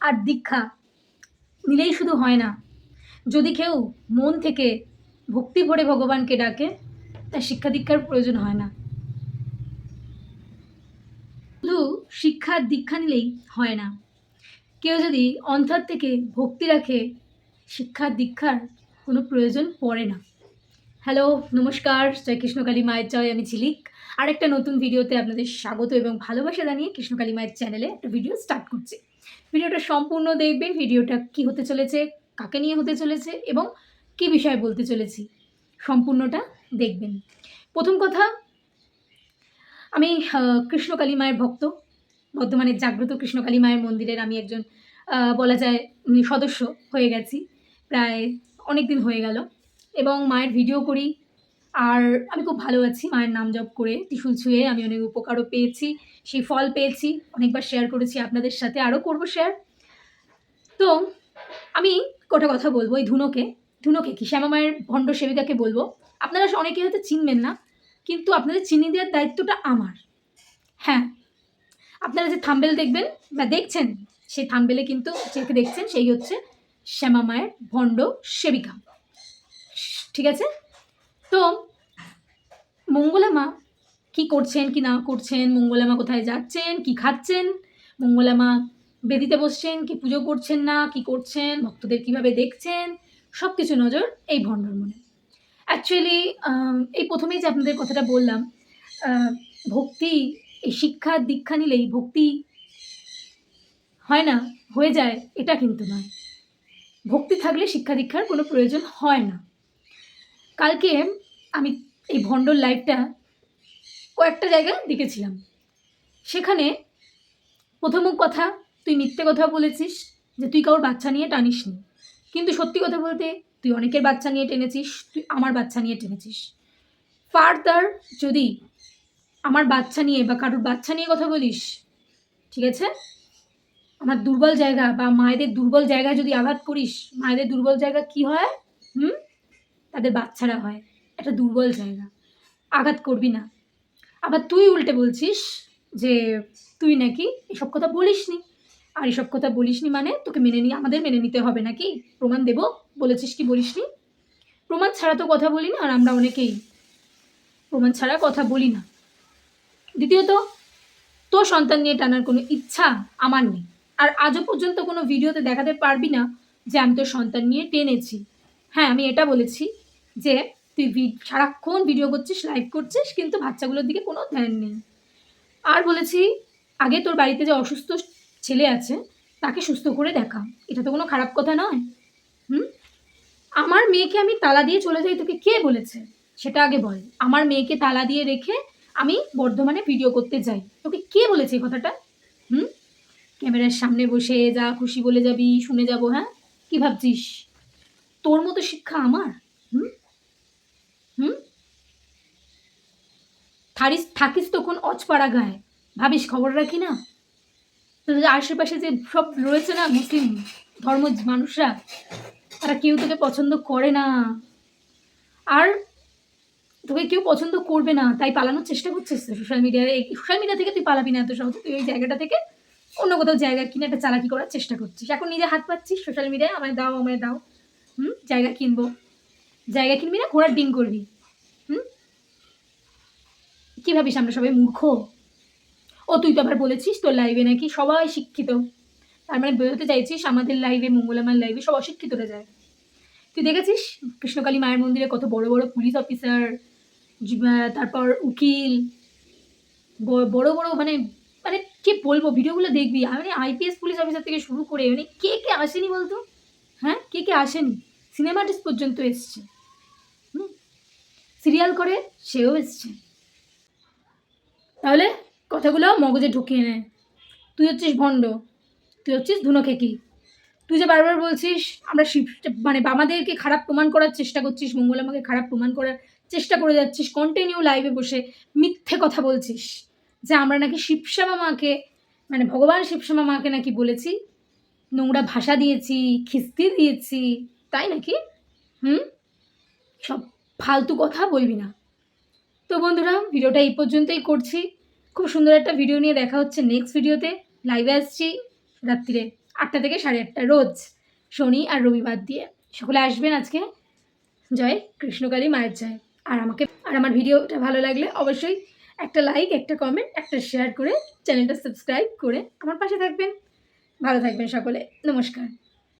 আর দীক্ষা নিলেই শুধু হয় না। যদি কেউ মন থেকে ভক্তি ভরে ভগবানকে ডাকে, তার শিক্ষা দীক্ষার প্রয়োজন হয় না। শুধু শিক্ষা দীক্ষা নিলেই হয় না। কেউ যদি অন্তর থেকে ভক্তি রাখে, শিক্ষা দীক্ষার কোনো প্রয়োজন পড়ে না। হ্যালো, নমস্কার, জয় কৃষ্ণকালী মায়ের জয়, আমি ঝিলিক। আরেকটা নতুন ভিডিওতে আপনাদের স্বাগত এবং ভালোবাসা জানিয়ে কৃষ্ণকালী মায়ের চ্যানেলে একটা ভিডিও স্টার্ট করছি। ভিডিওটা সম্পূর্ণ দেখবেন, ভিডিওটা কি হতে চলেছে, কাকে নিয়ে হতে চলেছে এবং কি বিষয়ে বলতে চলেছি, সম্পূর্ণটা দেখবেন। প্রথম কথা, আমি কৃষ্ণকালী মায়ের ভক্ত বর্ধমানের জাগ্রত কৃষ্ণকালী মায়ের মন্দিরের আমি একজন বলা যায় সদস্য হয়ে গেছি, প্রায় অনেক দিন হয়ে গেল এবং মায়ের ভিডিও করি আর আমি খুব ভালো আছি, মায়ের নাম জপ করে ত্রিশুল ছুঁয়ে আমি অনেক উপকারও পেয়েছি, সেই ফল পেয়েছি, অনেকবার শেয়ার করেছি আপনাদের সাথে, আরও করব শেয়ার তো আমি কটা কথা বলব এই ধুনোকে ধুনোকে কি? শ্যামা মায়ের ভণ্ড সেবিকাকে বলব। আপনারা অনেকে হয়তো চিনবেন না, কিন্তু আপনাদের চিনি দেওয়ার দায়িত্বটা আমার। হ্যাঁ আপনারা যে থাম্বেল দেখবেন বা দেখছেন, সেই থাম্বেলে কিন্তু যেকে দেখছেন, সেই হচ্ছে শ্যামা মায়ের ভণ্ড সেবিকা। ঠিক আছে? তো মঙ্গলামা কি করছেন, কি না করছেন, মঙ্গলামা কোথায় যাচ্ছেন, কি খাচ্ছেন, মঙ্গলামা বেদিতে বসছেন, কি পুজো করছেন না, কি করছেন, ভক্তদের কীভাবে দেখছেন সব কিছু নজর এই ভণ্ডর মনে অ্যাকচুয়ালি এই প্রথমেই যে আপনাদের কথাটা বললাম ভক্তি, এই শিক্ষা দীক্ষা নিলেই ভক্তি হয় না, হয়ে যায়, এটা কিন্তু নয়। ভক্তি থাকলে শিক্ষা দীক্ষার কোনো প্রয়োজন হয় না। কালকে আমি এই ভণ্ডর লাইভটা কয়েকটা জায়গায় দেখেছিলাম। সেখানে প্রথম কথা, তুই মিথ্যে কথা বলেছিস যে তুই কারোর বাচ্চা নিয়ে টানিস নি কিন্তু সত্যি কথা বলতে, তুই অনেকের বাচ্চা নিয়ে টেনেছিস, তুই আমার বাচ্চা নিয়ে টেনেছিস। ফার্দার যদি আমার বাচ্চা নিয়ে বা কারোর বাচ্চা নিয়ে কথা বলিস, ঠিক আছে? আমার দুর্বল জায়গা বা মায়েদের দুর্বল জায়গায় যদি আঘাত করিস, মায়েদের দুর্বল জায়গা কি হয়? হুম? তাদের বাচ্চারা হয়। একটা দুর্বল জায়গা। আঘাত করবি না। আবার তুই উল্টে বলছিস যে তুই নাকি এসব কথা বলিসনি। আর এসব কথা বলিসনি মানে তোকে মেনে নিয়ে আমাদের মেনে নিতে হবে নাকি? প্রমাণ দেবো। বলেছিস কি বলিসনি? প্রমাণ ছাড়া তো কথা বলি না, আর আমরা অনেকেই প্রমাণ ছাড়া কথা বলি না। দ্বিতীয়ত, তোর সন্তান নিয়ে টানার কোনো ইচ্ছা আমার নেই। আর আজও পর্যন্ত কোনো ভিডিওতে দেখাতে পারবি না যে আমি তোর সন্তান নিয়ে টেনেছি। হ্যাঁ আমি এটা বলেছি যে তুই সারাক্ষণ ভিডিও করছিস লাইভ করছিস, কিন্তু বাচ্চাগুলোর দিকে কোনো ধ্যান নেই। আর বলেছি, আগে তোর বাড়িতে যে অসুস্থ ছেলে আছে, তাকে সুস্থ করে দেখা। এটা তো কোনো খারাপ কথা নয়। হুম? আমার মেয়েকে আমি তালা দিয়ে চলে যাই, তোকে কে বলেছে? সেটা আগে বল। আমার মেয়েকে তালা দিয়ে রেখে আমি বর্ধমানে ভিডিও করতে যাই। তোকে কে বলেছে এই কথাটা? হুম? ক্যামেরার সামনে বসে যা খুশি বলে যাবি, শুনে যাব হ্যাঁ? কী ভাবছিস? তোর মতো শিক্ষা আমার? হুম? হুম? থারিস, থাকিস তখন অচপাড়া গায়ে। ভাবিস খবর রাখি না? তোদের আশেপাশে যে সব রয়েছে না মুসলিম ধর্ম মানুষরা, তারা কেউ তোকে পছন্দ করে না। আর তোকে কেউ পছন্দ করবে না, তাই পালানোর চেষ্টা করছিস সোশ্যাল মিডিয়ায় এই সোশ্যাল মিডিয়া থেকে তুই পালাবি না এত সহজে। তুই ওই জায়গাটা থেকে অন্য কোথাও জায়গা কিনে একটা চালাকি করার চেষ্টা করছিস। এখন নিজে হাত পাচ্ছিস সোশ্যাল মিডিয়ায় আমায় দাও আমায় দাও। হুম? জায়গা কিনবো। জায়গা কিনবি না? ঘোড়ার ডিম করবি। হুম? কী ভাবিস আমরা সবাই মূর্খ? ও, তুই তো আবার বলেছিস তোর লাইভে নাকি? সবাই শিক্ষিত। তার মানে বেরোতে চাইছিস আমাদের লাইভে মঙ্গলামার লাইভে সব অশিক্ষিতরা যায়। তুই দেখেছিস কৃষ্ণকালী মায়ের মন্দিরে কত বড় বড় পুলিশ অফিসার তারপর উকিল বড় বড় মানে মানে কে বলব, ভিডিওগুলো দেখবি। মানে আইপিএস পুলিশ অফিসার থেকে শুরু করে মানে কে কে আসেনি বলতো? হ্যাঁ? কে কে আসেনি? সিনেমা আর্টিস্ট পর্যন্ত এসছে। সিরিয়াল করে সেও এসছে। তাহলে কথাগুলো মগজে ঢুকিয়ে নেয় তুই হচ্ছিস ভণ্ড। তুই হচ্ছিস ধুনো খেকি। তুই যে বারবার বলছিস, আমরা শিব মানে বাবাদেরকে খারাপ প্রমাণ করার চেষ্টা করছিস, মঙ্গল আমাকে খারাপ প্রমাণ করার চেষ্টা করে যাচ্ছিস কন্টিনিউ লাইভে বসে মিথ্যে কথা বলছিস, যে আমরা নাকি শিবশ্যামা মাকে মানে ভগবান শিবশ্যামা মাকে নাকি বলেছি, নোংরা ভাষা দিয়েছি, খিস্তি দিয়েছি, তাই নাকি? হুম? সব ফালতু কথা বলবি না। তো বন্ধুরা, ভিডিওটা এই পর্যন্তই করছি। খুব সুন্দর একটা ভিডিও নিয়ে দেখা হচ্ছে নেক্সট ভিডিওতে লাইভে আসছি রাত্রিরে আটটা থেকে সাড়ে আটটা রোজ। শনি আর রবিবার দিয়ে। সকলে আসবেন আজকে। জয় কৃষ্ণকালী মায়ের জয়। আর আমাকে, আর আমার ভিডিওটা ভালো লাগলে অবশ্যই একটা লাইক একটা কমেন্ট একটা শেয়ার করে চ্যানেলটা সাবস্ক্রাইব করে আমার পাশে থাকবেন। ভালো থাকবেন সকলে। নমস্কার।